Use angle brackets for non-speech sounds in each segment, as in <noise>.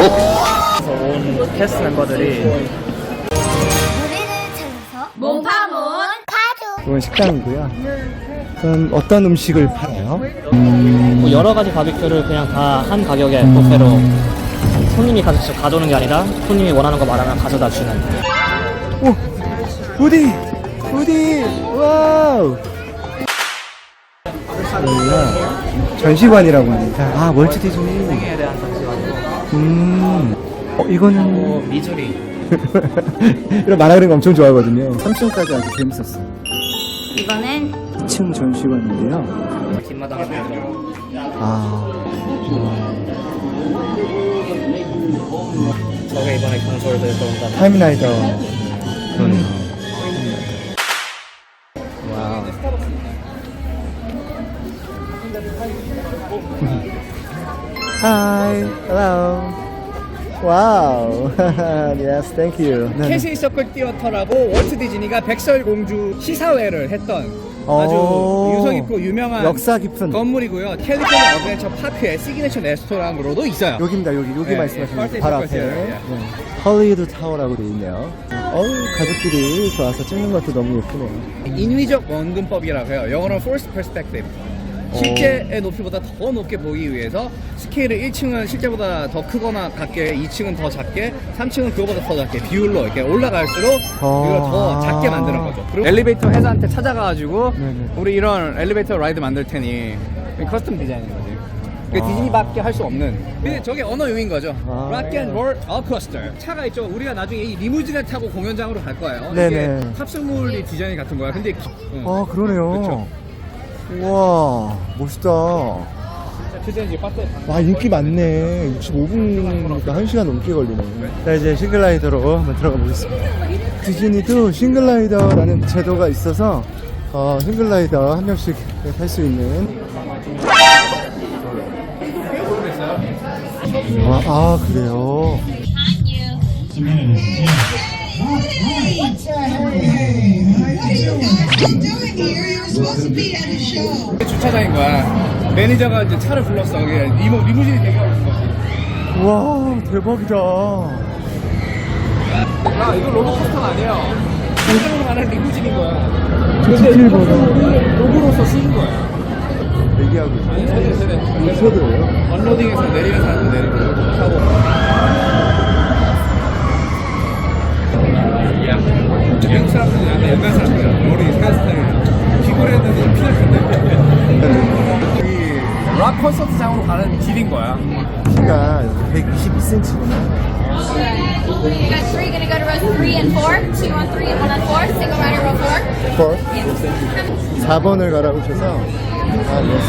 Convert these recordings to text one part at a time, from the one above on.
그래서 온 캐스트 멤버들이 우리를 찾아서 몽파몬 파주 이건 식당이고요. 그럼 어떤 음식을 팔아요? 뭐 여러 가지 바비큐를 그냥 다 한 가격에 뷔페로 손님이 가서 직접 가져오는 게 아니라 손님이 원하는 거 말하면 가져다 주는 오! 우디! 우디! 와우! 여기가 전시관이라고 합니다. 아, 월트 디즈니. 생애에 대한 전시관이고 음. 어, 이거는. 뭐 미주리 <laughs> 이런 만화 그런 거 엄청 좋아하거든요. 3층까지 아주 재밌었어요. 이거는 2층 전시관인데요. 뒷마당에 들어 아. 저게 이번에 경솔들 들어온다는 타임라이더. 그러네요. 와우. Hi, hello. 와우. <laughs> yes, thank you. 네, 네. 캐시 서클 티어터라고 월트 디즈니가 백설공주 시사회를 했던 오. 아주 유서 깊고 유명한 역사 깊은 건물이고요. 캘리포니아 어드벤처 파크의 시그니처 레스토랑으로도 있어요. 여기입니다. 여기 여기 네, 말씀하시는 네, 바로 앞에 예. 네. 헐리우드 타워라고 돼 있네요. 어우 가족끼리 좋아서 찍는 것도 너무 예쁘네요. 인위적 원근법이라고 해요. 영어로 forced perspective. 실제의 높이보다 더 높게 보기 위해서 스케일을 1층은 실제보다 더 크거나 같게, 2층은 더 작게, 3층은 그거보다 더 작게 비율로 이렇게 올라갈수록 어. 이걸 더 작게 만드는 거죠. 그리고 엘리베이터 회사한테 찾아가가지고 네네. 우리 이런 엘리베이터 라이드 만들 테니 커스텀 디자인인 거지. 그 아. 디즈니밖에 할 수 없는. 근데 저게 언어용인 거죠. 아. Rock and Roll Coaster. 차가 있죠. 우리가 나중에 이 리무진을 타고 공연장으로 갈 거예요. 네네. 이게 탑승물이 디자인이 같은 거야. 근데 기- 응. 아 그러네요. 그쵸. 우와 멋있다. 와 인기 많네. 65분이니까 1시간 넘게 걸리네. 자 이제 싱글라이더로 한번 들어가 보겠습니다. 디즈니도 싱글라이더라는 제도가 있어서 어, 싱글라이더 한 명씩 탈 수 있는. 아, 아 그래요. 주차장인 거야. 매니저가 이제 차를 불렀어. 이게 리무 리무진이 대기하고 있어. 와 대박이다. 야 이거 롤러코스터가 아니야. 진정으로 말하는 리무진인 거야. 디테일 보다 로고로서 쓰는 거야. 얘기하고 있어. 아니 세대 세대. 이 세대예요? 언로딩에서 내리는 사람도 내리고 타고. 미국 사람들은 약간 옛날 사람들이야. 콘서트장으로 가는 길인 거야. 키가 122cm구나. You guys three gonna go to rows three and four, two on three and one on four, single rider row four. 4. 4번을 가라고 하셔서 아, yes.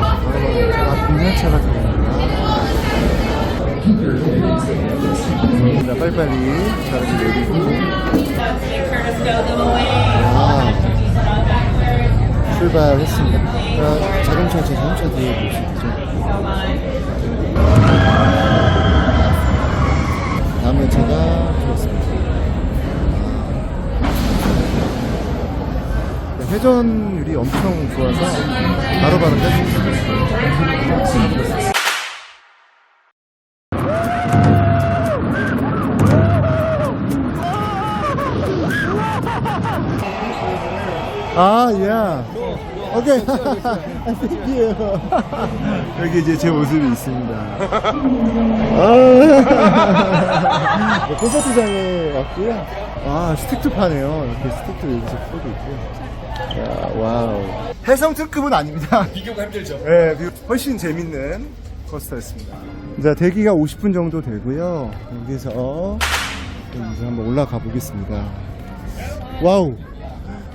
아. 자, 빨리빨리 내리고 와, 출발했습니다. 자, 자동차, 제 자동차 뒤에 보시죠. 다음 열차가 들었습니다. 네, 회전율이 엄청 좋아서 바로바로 뺄수 있어요. 아, 야. 오케이. Thank <laughs> you. 여기 이제 제 모습이 있습니다. 아. 네, 콘서트장에 왔고요. 아, 스틱도 파네요. 이렇게 스틱도 여기서 팔고 있고요. 야, 와우. 해성 특급은 아닙니다. 비교가 힘들죠. 네, 비- 훨씬 재밌는 코스터였습니다. 자, 대기가 50분 정도 되고요. 여기서 이제 한번 올라가 보겠습니다. 와우.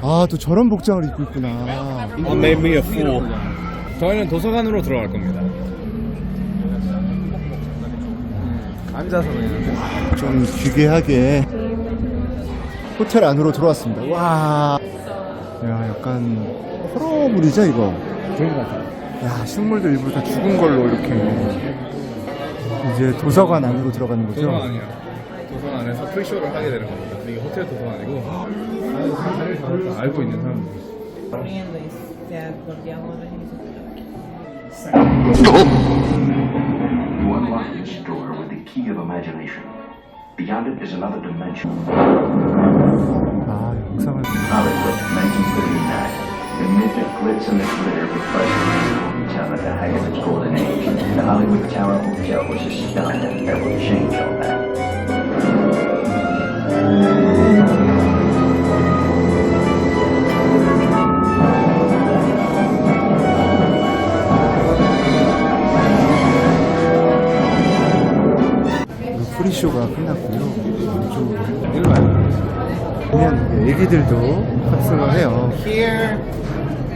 아, 또 저런 복장을 입고 있구나. Don't make me a fool. 저희는 도서관으로 들어갈 겁니다. 앉아서 그냥. 좀 귀괴하게 호텔 안으로 들어왔습니다. 와. 야, 약간 호러물이죠, 이거? 그런 것 같아요. 야, 식물도 일부러 다 죽은 걸로 이렇게 이제 도서관 안으로 들어가는 거죠? 도서관 아니야. 도서관 안에서 프리쇼를 하게 되는 겁니다. 이게 호텔 도서관이고. 아유, 자리를 다 알고 있는 사람들. Ya, porque ahora es- unlock this door with the key of imagination. Beyond it is another dimension. 아, 영상을. Hollywood, 1939. Amid the glitz and the glitter of the president hotel at the height of its golden age, the Hollywood Tower Hotel was a stunt that would change all that. 쇼가 끝났고요. 이쪽으로 일로 와요. 보면 애기들도 탑승을 해요. Here.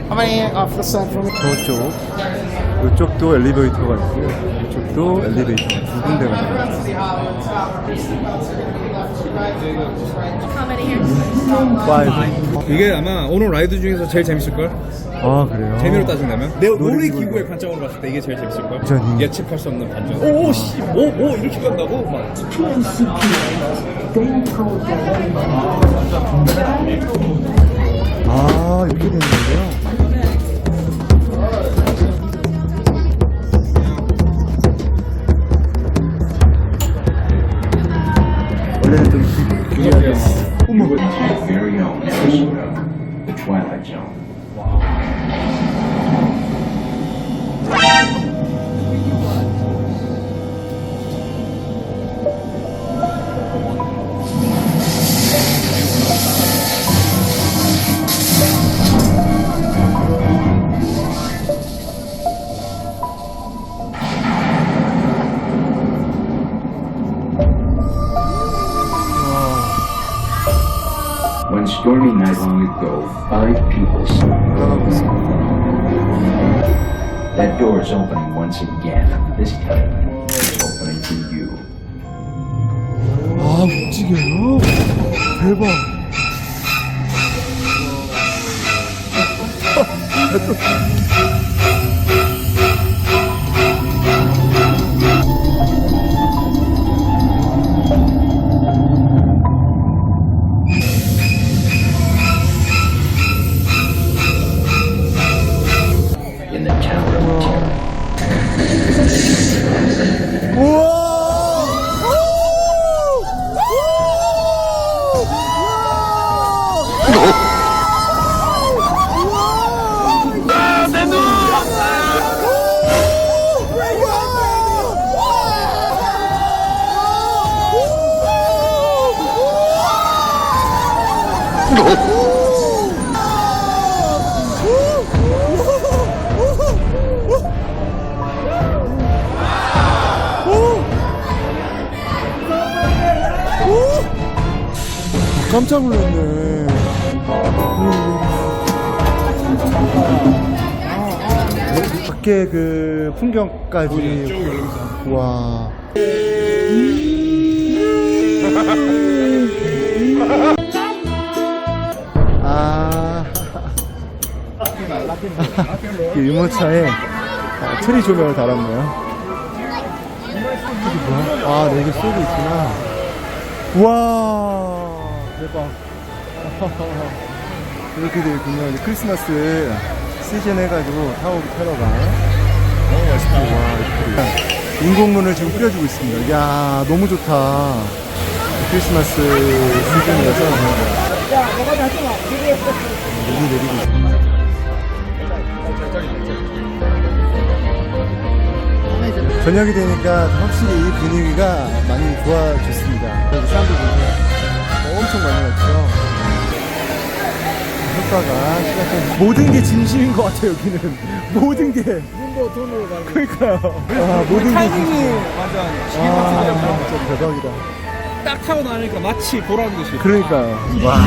How many off the side from 저쪽, 이쪽도 엘리베이터가 있고요. 이쪽도 엘리베이터가 두 군데가 있어요. How many here? 5. 이게 아마 오늘 라이드 중에서 제일 재밌을걸? 아, 그래요? 재미로 따진다면? 내 놀이기구로. 기구의 관점으로 봤을 때 이게 제일 재밌을걸? 완전히. 예측할 수 없는 반전. 오, 씨, 뭐, 뭐, 이렇게 간다고? 막. 아, 이렇게 되는 거예요? That door is opening once again. This time, opening for you. 아, 움직여요? 대박. 깜짝 놀랐네. 밖에 그 풍경까지. 와. 아. 이 유모차에 아, 트리 조명을 달았네요. 이게 뭐야? 아, 네개 쏘고 있구나. 와 대박. <laughs> 이렇게 되군요. 이제 크리스마스 시즌 해가지고 타워 테러가. 너무 멋있다. 와 이렇게 인공눈을 지금 뿌려주고 있습니다. 이야 너무 좋다. 크리스마스 시즌이라서. 눈이 내리고 있습니다. 저녁이 되니까 확실히 이 분위기가 많이 좋아졌습니다. 사람들 보면 엄청 많이 왔죠. 효과가 시간 모든 게 진심인 것 같아요 여기는 모든 게 눈도 돈으로 가는 그러니까요. 아, 모든 게 타이밍이 진심. 완전 아, 진짜 대박이다. 딱 타고 나니까 마치 보라는 듯이. 그러니까요. 와,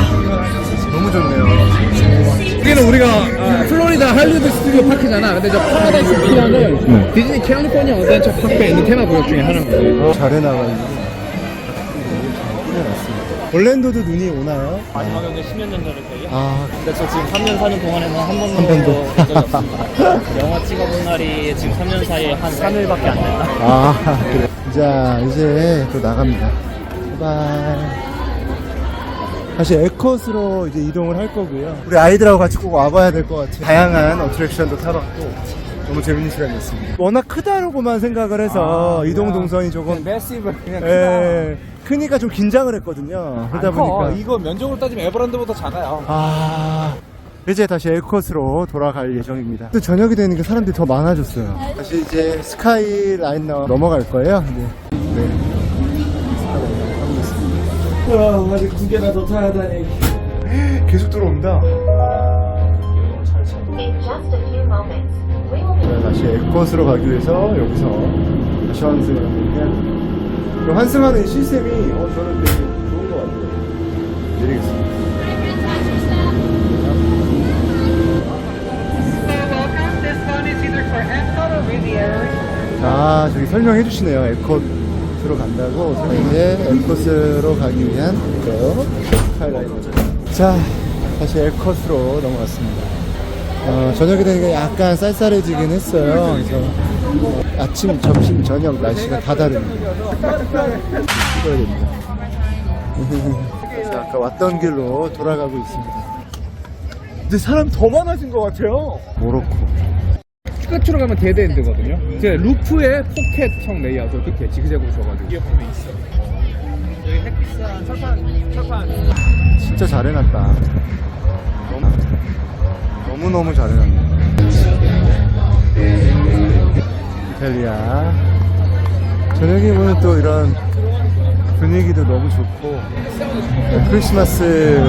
너무 좋네요. 여기는 우리가 아, 플로리다 할리우드 스튜디오 파크잖아. 근데 저 파라다이스 피아는 디즈니 캘리포니아 어드벤처 파크에 있는 테마구역 중에 하나거든. 잘 해나가지고 꾸며놨습니다. 올랜도도 눈이 오나요? 마지막 연도 10년 전 전일걸요? 아, 근데 저 지금 3년 사는 동안에는 한 번도 한 번도. 본 적이 없습니다. 영화 찍어본 날이 지금 3년 사이에 한 3일밖에 안 됐나? 아, 그래. 자, 이제 또 나갑니다. 바이바이. 다시 에컷으로 이제 이동을 할 거고요. 우리 아이들하고 같이 꼭 와봐야 될 것 같아요. 다양한 어트랙션도 타봤고, 너무 재밌는 시간이었습니다. 워낙 크다고만 생각을 해서 이동 동선이 조금 매시브 그냥 예, 크니까 좀 긴장을 했거든요. 그러다 보니까 이거 면적으로 따지면 에버랜드보다 작아요. 아 이제 다시 에어컷으로 돌아갈 예정입니다. 또 저녁이 되니까 사람들이 더 많아졌어요. 다시 이제 스카이라인 넘어갈 거예요. 네. 네. 와 아직 두 개나 더 타야 하다니. <gasps> 계속 들어온다. In just a 다시 에어컷으로 가기 위해서 여기서 다시 환승을 합니다. 그 환승하는 시스템이 어, 저는 되게 좋은 것 같아요. 내리겠습니다. 아, 저기 설명해 주시네요. 에컷 들어간다고. 자, 이제 에컷으로 가기 위한 거 스카이라이너. 자, 다시 에컷으로 넘어갔습니다. 어, 저녁이 되니까 약간 쌀쌀해지긴 했어요. 그래서 아침, 점심, 저녁 날씨가 다 다릅니다. 찍어야 됩니다. 자, 아까 왔던 길로 돌아가고 있습니다. 근데 사람 더 많아진 것 같아요. 모로코. 끝으로 가면 데드엔드거든요. 제 루프에 포켓형 레이아웃을 이렇게 지그재그로 줘가지고. 여기 햇빛한 철판, 철판. 진짜 잘 해놨다. 너무, 너무 잘 해놨네. 이탈리아. 저녁에 보면 또 이런 분위기도 너무 좋고, 네, 크리스마스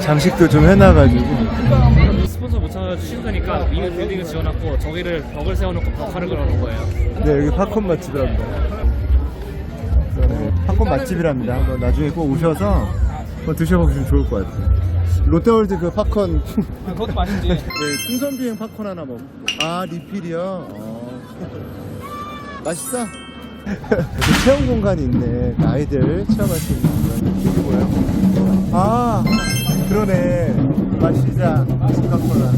장식도 좀 해놔가지고, 스폰서 못 찾아서 힘드니까 위 빌딩을 지어놨고 저기를 벽을 세워놓고 벽화를 그려놓은 거예요. 네, 여기 팝콘 맛집이랍니다. 네, 팝콘 맛집이랍니다. 나중에 꼭 오셔서 드셔보시면 좋을 것 같아요. 롯데월드 그 팝콘. 그것도 맛있지. <laughs> 네, 풍선 비행 팝콘 하나 먹고. 아, 리필이요? 어. 맛있어? 여기 체험 공간이 있네. 그 아이들 체험할 수 있는 공간. 이게 뭐야? 아, 그러네. 마시자. 코카콜라.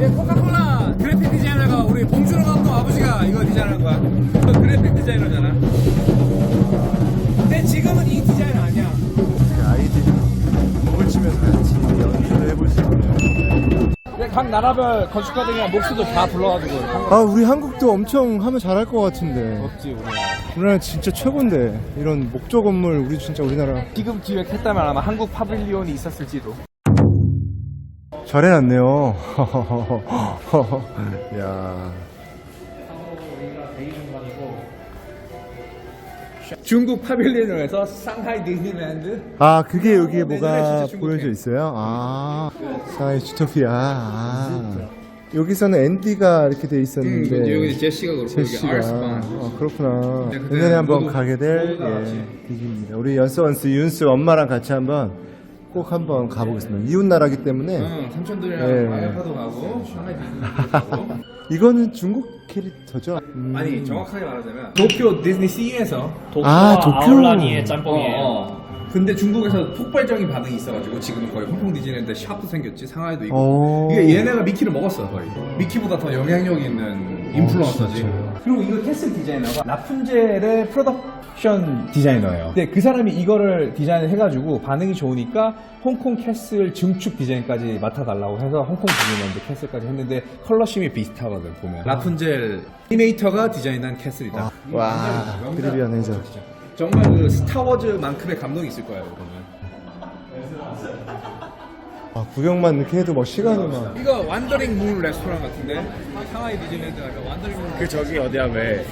예, 코카콜라 그래픽 디자이너가 우리 봉준호 감독 아버지가 이거 디자인한 거야. 그 <laughs> 그래픽 디자이너잖아. 근데 지금은 이 디자인 아니야. 아이들이 치면서 같이 연주를 해볼 수 있네요. 각 나라별 건축가들이랑 목수들 다 불러가지고 아, 우리 한국도 엄청 하면 잘할 것 같은데. 없지 우리. 우리나라 진짜 최고인데. 이런 목조 건물, 우리 진짜 우리나라 지금 기획했다면 아마 한국 파빌리온이 있었을지도. 잘해놨네요. <laughs> 야 중국 파빌리온에서 상하이 디즈니랜드. 아, 그게 여기에 뭐가 옛날에 진짜 중국에. 보여져 있어요? 아, 사이 주토피아. 아. 여기서는 앤디가 이렇게 돼 있었는데. 음, 여기 제시가 그렇고 여기 제시가. 아르스방. 어, 그렇구나. 네, 내년에 한번 가게 될 모두 다 같이. 예. 우리 연스 원스 윤스 엄마랑 같이 한번 꼭 한번 가보겠습니다. 이웃 나라기 때문에. 응, 삼촌들이랑 네. 마약파도 가고 상하이 디즈니랜드 가고. 이거는 중국 캐릭터죠? 음. 아니 정확하게 말하자면 도쿄 디즈니 시에서 도쿄 아, 도쿄. 아울라니의 짬뽕이에요. 어, 어. 근데 중국에서 폭발적인 반응이 있어가지고 지금은 거의 홍콩 디즈니랜드 샵도 생겼지 상하이도 있고 오. 이게 얘네가 미키를 먹었어 거의 미키보다 더 영향력 있는 인플루언서지 그리고 이거 캐슬 디자이너가 라푼젤의 프로덕 션 디자이너예요. 근데 그 사람이 이거를 디자인을 해가지고 반응이 좋으니까 홍콩 캐슬 증축 디자인까지 맡아달라고 해서 홍콩 디즈니랜드 캐슬까지 했는데 컬러심이 비슷하거든 보면. 라푼젤 애니메이터가 디자인한 캐슬이다 와, 드리비안 해저. 정말 그 스타워즈만큼의 감동이 있을 거예요 보면 아, 구경만 이렇게 해도 막 시간이 막. 이거 완더링 문 레스토랑 같은데 상하이 디즈니랜드 완더링 문 그 저기 어디야 왜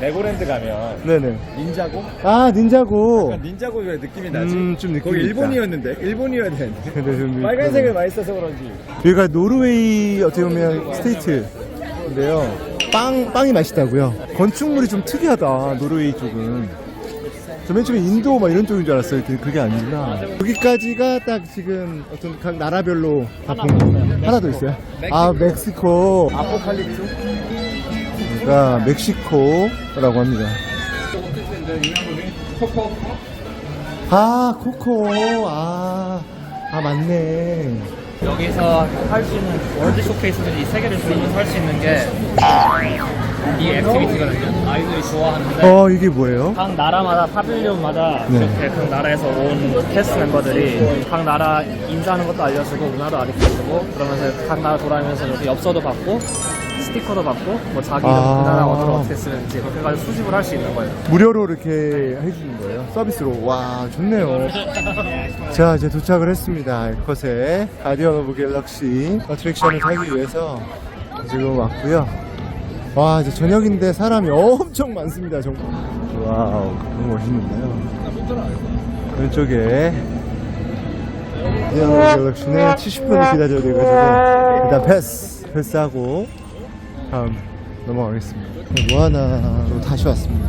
레고랜드 가면 네네. 닌자고? 아, 닌자고. 닌자고 왜 느낌이 나지? 음, 좀 느낌이 거기 있다. 일본이었는데 일본이어야 되는데 근데 <laughs> 좀 빨간색을 많이 써서 그런지 여기가 노르웨이 어떻게 보면 스테이트인데요. 빵, 빵이 맛있다고요. 건축물이 좀 특이하다, 노르웨이 쪽은. 저맨 처음에 인도 막 이런 쪽인 줄 알았어요. 근데 그게 아니구나. 여기까지가 딱 지금 어떤 각 나라별로 다본 거. 하나 더 있어요. 아, 멕시코. 아포칼립스? 그러니까 멕시코라고 합니다. 아, 코코. 아, 아, 맞네. 여기서 할 수 있는 월드 쇼케이스들이 세 개를 들으면서 할 수 있는 게 이 액티비티거든요. 아이들이 좋아하는데 어 이게 뭐예요? 각 나라마다 파빌리온마다 네. 이렇게 각 나라에서 온 캐스트 멤버들이 각 나라 인사하는 것도 알려주고 문화도 알려주고 그러면서 각 나라 돌아다니면서 이렇게 엽서도 받고 스티커도 받고 뭐 자기 아. 그 나라 언어를 어떻게 쓰는지 그렇게 해가지고 수집을 할 수 있는 거예요. 무료로 이렇게 해주는 거예요. 서비스로. 와, 좋네요. 자, 이제 도착을 했습니다. 에컷의 가디언 오브 갤럭시 어트랙션을 타기 위해서 지금 왔고요. 와, 이제 저녁인데 사람이 엄청 많습니다. 정말. 와우, 너무 멋있는데요. 왼쪽에 가디언 오브 갤럭시는 70분을 기다려야 돼가지고 일단 패스, 패스하고 다음 넘어가겠습니다. 모아나로 다시 왔습니다.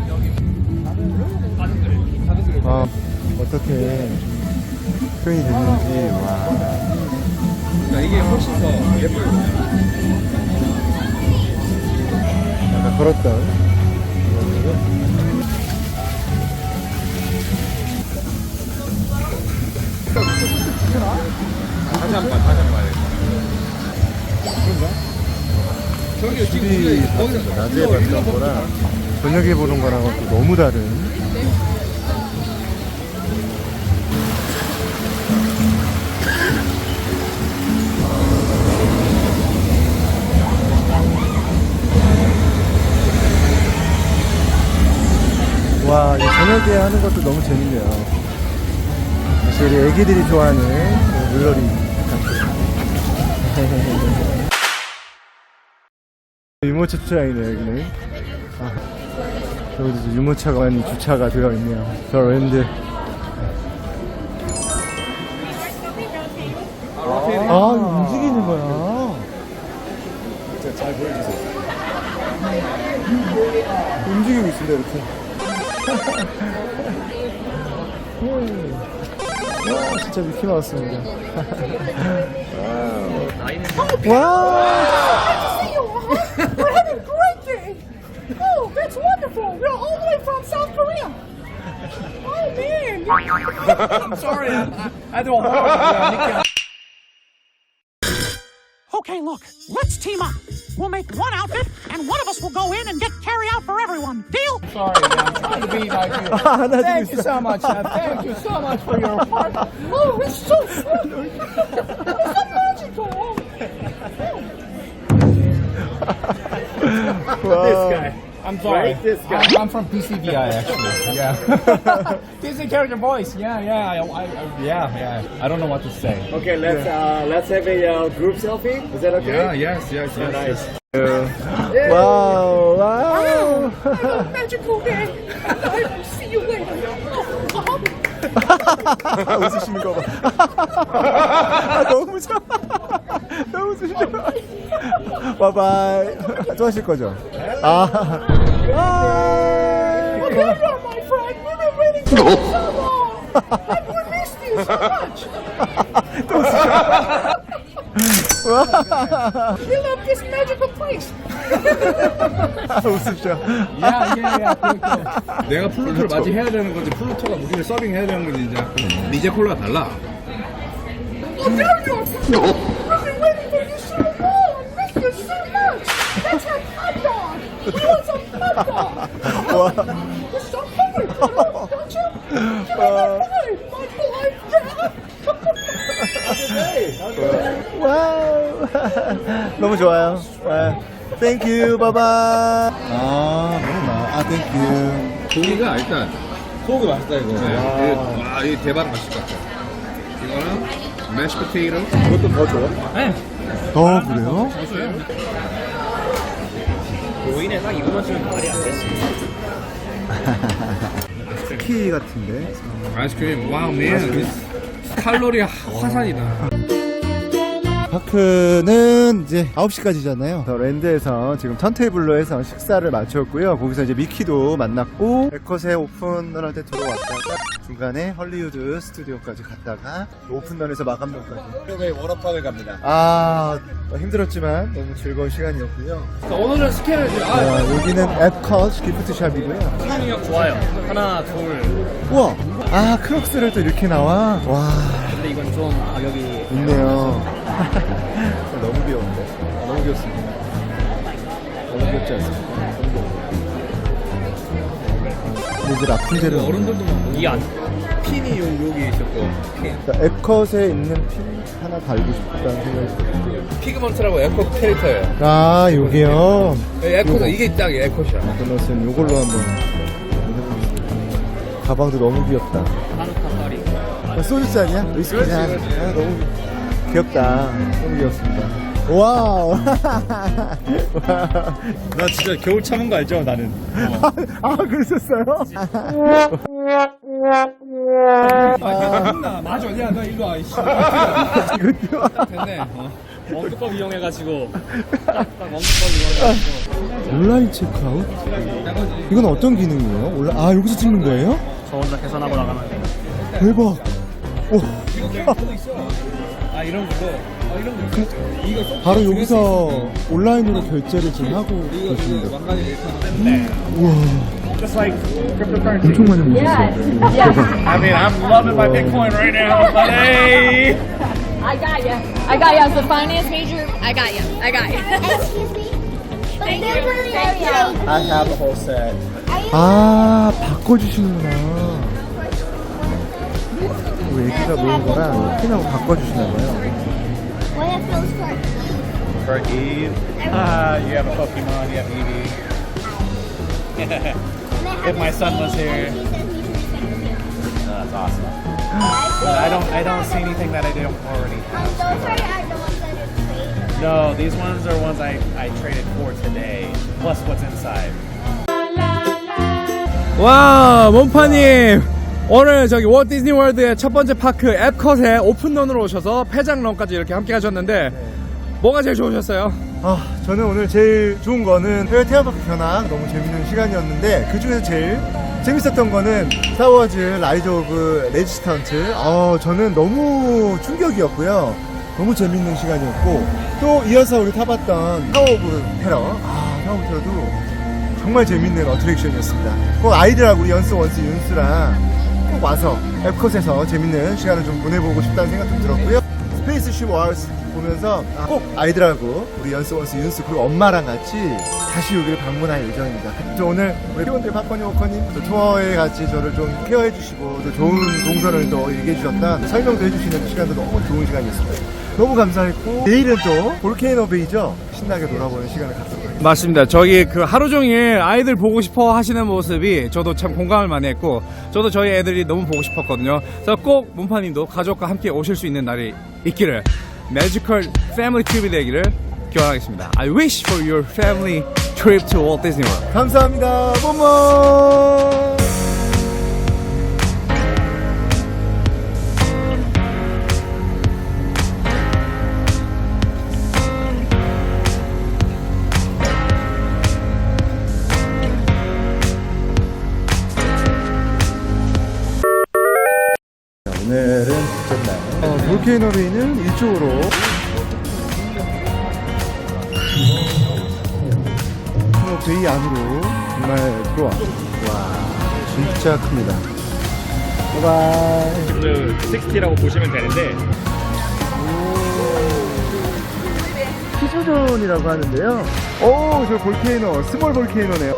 아, 어떻게 표현이 됐는지, 와. 이게 훨씬 더 예뻐요. 약간 걸었다. 다시 한 번, 다시 한번 봐야 돼. 저기 지금 둘이 낮에 봤던 거랑 저녁에 보는 거랑은 또 너무 다른. 와, 이 저녁에 하는 것도 너무 재밌네요. 사실 우리 애기들이 좋아하는 그 물놀이 같은. <laughs> 유모차 트라이네요, 여기는. 아, 여기도 유모차가 많이 주차가 되어 있네요. 저 랜드. 아, 움직이는 거야. 잘 보여주세요. 움직이고 있습니다, 이렇게. 와, 진짜 미키 마우스입니다. 와! We're having great day. Oh, that's wonderful. We're all the way from South Korea. Oh, man. I'm sorry. I, I don't know. Okay, look, let's team up. We'll make one outfit, and one of us will go in and get carry out for everyone. Deal? Sorry, I'm trying to be like you. <laughs> Ah, Thank you so much. <laughs> Thank you so much for your part. Oh, it's so sweet. it's so magical 와. I'm sorry. Right, this guy. I'm, I'm from PCBI, actually. Yeah. <laughs> Disney character voice. Yeah, yeah. I, I, I- yeah, yeah. I don't know what to say. Okay, let's uh, let's have a uh, group selfie. Is that okay? Yeah, yes, yes, yes. Nice. 와우, 와우. Have a magical day. And I will see you later. Uh-huh. 웃으시는 거 봐. 아, 너무 좋아. 너무 봐. 바이바이. 또 하실 거죠? 아. you so long. And we missed you so much. We love this magical place. 웃으셔. 야, 예, 예. 내가 플루토를 맞이해야 되는 건지 플루토가 우리를 서빙해야 되는 건지 이제 리제 콜라가 달라. 와우. <laughs> 너무 좋아요. 와. 땡큐. 바이바이. 아, 너무 나. 아, 땡큐. 고기가 일단 소고기 맛있다 이거. 네. 와, 이 대박 맛있을 것 같아. 이거는 매시 포테이토. 그것도 더 좋아? 네. 더 그래요? 오인에 딱 이거만 쓰면 말이 안 됐습니다. 스키 같은데. 아이스크림. 와우, 맨. 칼로리 화산이다. 파크는 이제 9시까지잖아요. 랜드에서 지금 턴테이블로 해서 식사를 마쳤고요. 거기서 이제 미키도 만났고, 에컷의 오픈런한테 들어왔다가, 중간에 헐리우드 스튜디오까지 갔다가, 오픈런에서 마감론까지. 왜 워터파크를 갑니다. 아, 힘들었지만 너무 즐거운 시간이었고요. 오늘은 스케일을 아, 아, 여기는 앱컷 기프트샵이고요. 타이밍력 좋아요. 하나, 둘. 우와! 아, 크록스를 또 이렇게 나와. 와, 근데 이건 좀 가격이 있네요. 너무 귀여운데. 아, 너무 귀엽습니다. 너무 귀엽지 않습니까? 이제 라푼젤은 어른들도 막이 안. 핀이 요, 여기 있었고 핀. 그러니까 epcot에 있는 핀 하나 달고 싶다는 생각이 들어요. 피그먼트라고 에코 캐릭터예요. 아, 요게요. 에코 이게 딱 에코시야. 그것은 요걸로 한번 해보겠습니다. 가방도 너무 귀엽다. 한우카 파리. 아, 소주잔이야? 위스키잔. 아, 너무 귀엽다. 너무 귀엽습니다. 와우. <laughs> 나 진짜 겨울 참은 거 알죠? 나는. <laughs> 아, 그러셨어요? 아, 맞아. 야, 나 이거 아이씨. 됐네. 어. 원두법 이용해가지고. 딱 딱 원두법 이용해가지고. 온라인 체크아웃? 이건 어떤 기능이에요? 온라... 아, 여기서 찍는 거예요? 저 혼자 계산하고 나가면 돼요. 대박. 오. 아 이런 걸로. 아 이런 거. 이거 소- 바로 여기서 온라인으로 결제를 지금 하고 이거 계십니다. 그 왕관이 이렇게 우와. Just like cryptocurrency. 엄청 많이 먹었어요. I mean, I'm loving my Bitcoin right now, buddy. I got you. I got you. As the finance major, I got you. I got you. Excuse me? But Thank they're you. really Thank okay. I have a whole set. 아, 바꿔주시는구나. 우리 애기가 모은 거랑 핀하고 바꿔주시나봐요. What if those for For Eve, uh, you have a Pokemon, you have Eevee. If my son was here. Uh, that's awesome. But I don't, I don't see anything that I don't already Um, those are are the ones that are trade. No, these ones are ones I, I traded for today, plus what's inside. 와, 몬파님. 오늘 저기 월트 디즈니 월드의 첫 번째 파크 앱컷에 오픈런으로 오셔서 폐장런까지 이렇게 함께 하셨는데 뭐가 제일 좋으셨어요? 아, 저는 오늘 제일 좋은 거는 해외 테마파크 견학 너무 재밌는 시간이었는데 그 중에서 제일 재밌었던 거는 스타워즈 라이드 오브 레지스턴트. 어, 저는 너무 충격이었고요. 너무 재밌는 시간이었고 또 이어서 우리 타봤던 타워 오브 테러. 아, 타워 오브 테러도 정말 재밌는 어트랙션이었습니다. 꼭 아이들하고 우리 연수 원수 윤수랑 꼭 와서 앱컷에서 재밌는 시간을 좀 보내보고 싶다는 생각 좀 들었고요. 스페이스쉽 와우스 보면서 아, 꼭 아이들하고 우리 연수 원수 윤수 그리고 엄마랑 같이 다시 여기를 방문할 예정입니다. 또 오늘 우리 회원들 파커니 워커님 또 투어에 같이 저를 좀 케어해 주시고 또 좋은 동선을 또 얘기해 주셨다 또 설명도 해주시는 시간도 너무 좋은 시간이었습니다. 너무 감사했고 내일은 또 볼케이노 베이죠 신나게 놀아보는 시간을 갖도록 하겠습니다. 맞습니다. 저기 그 하루 종일 아이들 보고 싶어 하시는 모습이 저도 참 공감을 많이 했고 저도 저희 애들이 너무 보고 싶었거든요. 그래서 꼭 문파님도 가족과 함께 오실 수 있는 날이 있기를 매지컬 패밀리 트립이 되기를 기원하겠습니다. I wish for your family trip to Walt Disney World. 감사합니다. 뽀뽀. 베이는 이쪽으로 어, 베이 안으로 정말 들어와. 와, 진짜 큽니다. 바이바이. 그 60라고 보시면 되는데, 피조존이라고 하는데요. 오, 저 볼케이노, 스몰 볼케이노네요.